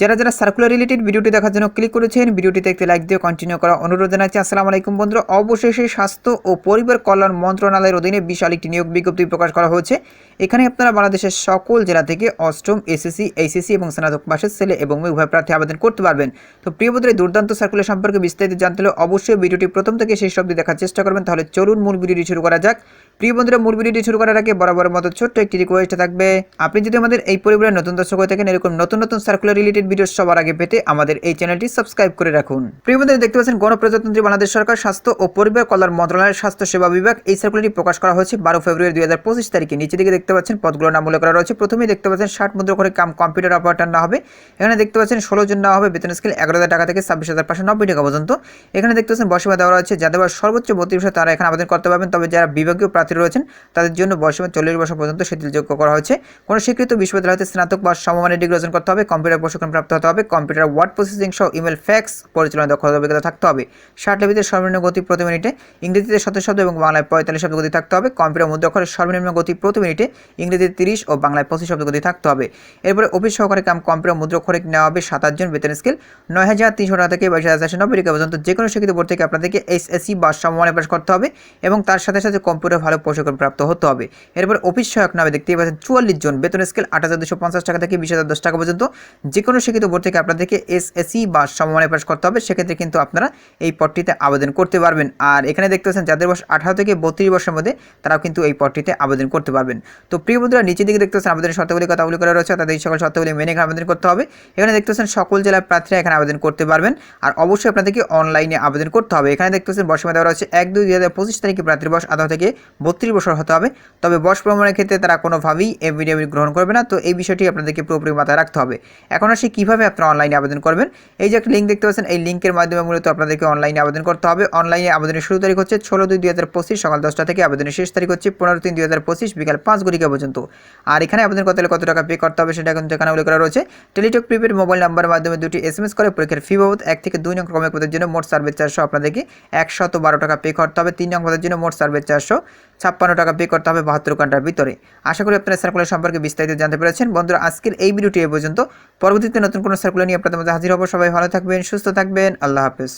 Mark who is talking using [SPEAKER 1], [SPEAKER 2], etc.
[SPEAKER 1] যারা যারা circular related ভিডিওটি দেখার জন্য ক্লিক করেছেন, ভিডিওটিতে একটি লাইক দিয়ে কন্টিনিউ করা অনুরোধ জানাচ্ছি। আসসালামু আলাইকুম বন্ধুরা। অবশেষে স্বাস্থ্য ও পরিবার কল্যাণ মন্ত্রণালয়ের অধীনে বিশাল একটি নিয়োগ বিজ্ঞপ্তি প্রকাশ করা হয়েছে। এখানে আপনারা বাংলাদেশের সকল জেলা থেকে অষ্টম এসএসসি, এইচএসসি এবং স্নাতক পাশের ছেলে এবং উভয় প্রার্থী আবেদন করতে পারবেন। তো প্রিয় বন্ধুরা দুর্দান্ত সার্কুলার সম্পর্কে বিস্তারিত জানতে হলে অবশ্যই ভিডিওটি প্রথম থেকে শেষ অবধি দেখার চেষ্টা করবেন। তাহলে চলুন মূল ভিডিওটি শুরু করা যাক। প্রিয় বন্ধুরা, মূল ভিডিওটি শুরু করার আগে বরাবরের মতো ছোট্ট একটি রিকোয়েস্ট থাকবে। আপনি যদি আমাদের এই পরিবারের নতুন দর্শক হয়ে থাকেন, এরকম নতুন নতুন সার্কুলার রিলেটেড ভিডিও সবার আগে পেতে আমাদের এই চ্যানেলটি সাবস্ক্রাইব করে রাখুন। প্রিয় বন্ধুরা, দেখতে পাচ্ছেন গণপ্রজাতন্ত্রী বাংলাদেশ সরকার, স্বাস্থ্য ও পরিবার কল্যাণ মন্ত্রণালয়ের স্বাস্থ্য সেবা বিভাগ। এই সার্কুলারটি প্রকাশ করা হয়েছে বারো ফেব্রুয়ারি দুই হাজার পঁচিশ তারিখে। নিচে দিকে দেখতে পাচ্ছেন পদগুলোর নাম উল্লেখ করা রয়েছে। প্রথমেই দেখতে পাচ্ছেন ষাট মুদ্রা করে কাম কম্পিউটার অপারেটর না হবে। এখানে দেখতে পাচ্ছেন ষোলো জন না হবে। বেতন স্কেল এগারো হাজার টাকা থেকে ছাব্বিশ হাজার পাঁচশো নব্বই টাকা পর্যন্ত। এখানে দেখতে পাচ্ছেন বয়সীমা দেওয়া রয়েছে। যাদের সর্বোচ্চ বত্রিশ তারা এখানে আবেদন করতে পারবেন। তবে যারা বিভাগীয় প্রার্থী রয়েছেন, তাদের জন্য বয়সীমা চল্লিশ বছর পর্যন্ত শিথিলযোগ্য করা হয়েছে। কোনো স্বীকৃত বিশ্ববিদ্যালয় হতে স্নাতক বা সমমানের ডিগ্রি অর্জন করতে হবে। কম্পিউটার প্রশিক্ষণ প্রাপ্ত হতে হবে। কম্পিউটার ওয়ার্ড প্রসেসিং সহ ইমেল, ফ্যাক্স পরিচালনা দক্ষতা অভিজ্ঞতা থাকতে হবে। ষাট লিপিতে সর্বনিম্ন গতি প্রতি মিনিটে ইংরেজিতে সতেরো শব্দ এবং বাংলায় পঁয়তাল্লিশ শব্দ গতি থাকতে হবে। কম্পিউটার মুদ্রাক্ষরের সর্বনিম্ন গতি প্রতি মিনিটে ইংরেজিতে তিরিশ ও বাংলায় পঁচিশ শব্দ গতি থাকতে হবে। এরপরে অফিস সহকারী কাম কম্পিউটার মুদ্রাক্ষরে নেওয়া হবে সাতাশ জন বেতন স্কেল। নয় হাজার তিনশো টাকা থেকে বাইশ হাজার চারশো নব্বই টাকা পর্যন্ত যে কোনো শিক্ষিত বোর্ড থেকে আপনাদেরকে এসএসসি বা সমমানে পাশ করতে হবে এবং তার সাথে সাথে কম্পিউটার ভালো প্রশিক্ষণ প্রাপ্ত হতে হবে। এরপর অফিস সহায়ক নামে দেখতেই পাচ্ছেন চুয়াল্লিশ জন। বেতন স্কেল আট হাজার দুশো পঞ্চাশ টাকা থেকে বিশ হাজার দশ টাকা পর্যন্ত যে কোনো শিক্ষিত বোর্ড থেকে আপনাদেরকে এসএসসি বা সমমানে পাশ করতে হবে। সেক্ষেত্রে কিন্তু আপনারা এই পদটিতে আবেদন করতে পারবেন। আর এখানে দেখতে পাচ্ছেন, যাদের বয়স আঠারো থেকে বত্রিশ বছরের মধ্যে, তারাও কিন্তু এই পদটিতে আবেদন করতে পারবেন। তো প্রিয় বন্ধুরা, নিচের দিকে দেখতে পাচ্ছেন, আবেদনের শর্তাবলী কথা উল্লেখ করা রয়েছে তাদের এই সকল শর্তাবলী মেনে এখানে আবেদন করতে হবে। এখানে দেখতে পাচ্ছেন, সকল জেলার প্রার্থীরা এখানে আবেদন করতে পারবেন। আর অবশ্যই আপনাদেরকে অনলাইনে আবেদন করতে হবে। এখানে দেখতে পাচ্ছেন বয়সীমা দেওয়া রয়েছে এক দুই দুই হাজার পঁচিশ তারিখে প্রার্থীর বয়স আঠারো থেকে বত্রিশ বছর হতে হবে। তবে বয়স প্রমাণের ক্ষেত্রে তারা কোনোভাবেই এফিডেভিট গ্রহণ করবে না। তো এই বিষয়টি আপনাদেরকে পুরোপুরি মাথায় রাখতে হবে। এখন আসি কীভাবে আপনারা অনলাইনে আবেদন করবেন? এই যে একটা লিঙ্ক দেখতে পাচ্ছেন, এই লিঙ্কের মাধ্যমে মূলত আপনাদেরকে অনলাইনে আবেদন করতে হবে। অনলাইনে আবেদনের শুরু তারিখ হচ্ছে ষোলো দুই দুই হাজার পঁচিশ, সকাল দশটা থেকে আবেদনের শেষ তারিখ হচ্ছে পনেরো তিন দুই হাজার পঁচিশ, বিকাল পাঁচ ঘটিকা পর্যন্ত। আর এখানে আবেদন করতে হলে কত টাকা পে করতে হবে সেটা কিন্তু এখানে উল্লেখ করা রয়েছে। টেলিটক প্রিপেড মোবাইল নাম্বারের মাধ্যমে দুটি এস এম এস করে, পরীক্ষার ফি বাবদ এক থেকে দুই নং ক্রমিক পদের জন্য মোট সার্ভিস চারশো আপনাদেরকে একশত বারো টাকা পে করতে হবে। তিন নং পদের জন্য মোট সার্ভিস চারশো ছাপ্পান্ন টাকা পে করতে হবে বাহাত্তর ঘণ্টার ভিতরে। আশা করি আপনারা সার্কুলার সম্পর্কে বিস্তারিত জানতে পেরেছেন। বন্ধুরা, আজকের এই ভিডিওটি এ পর্যন্ত। পরবর্তীতে নতুন কোনো সার্কুলার নিয়ে আপনাদের মধ্যে হাজির হব। সবাই ভালো থাকবেন, সুস্থ থাকবেন। আল্লাহ হাফেজ।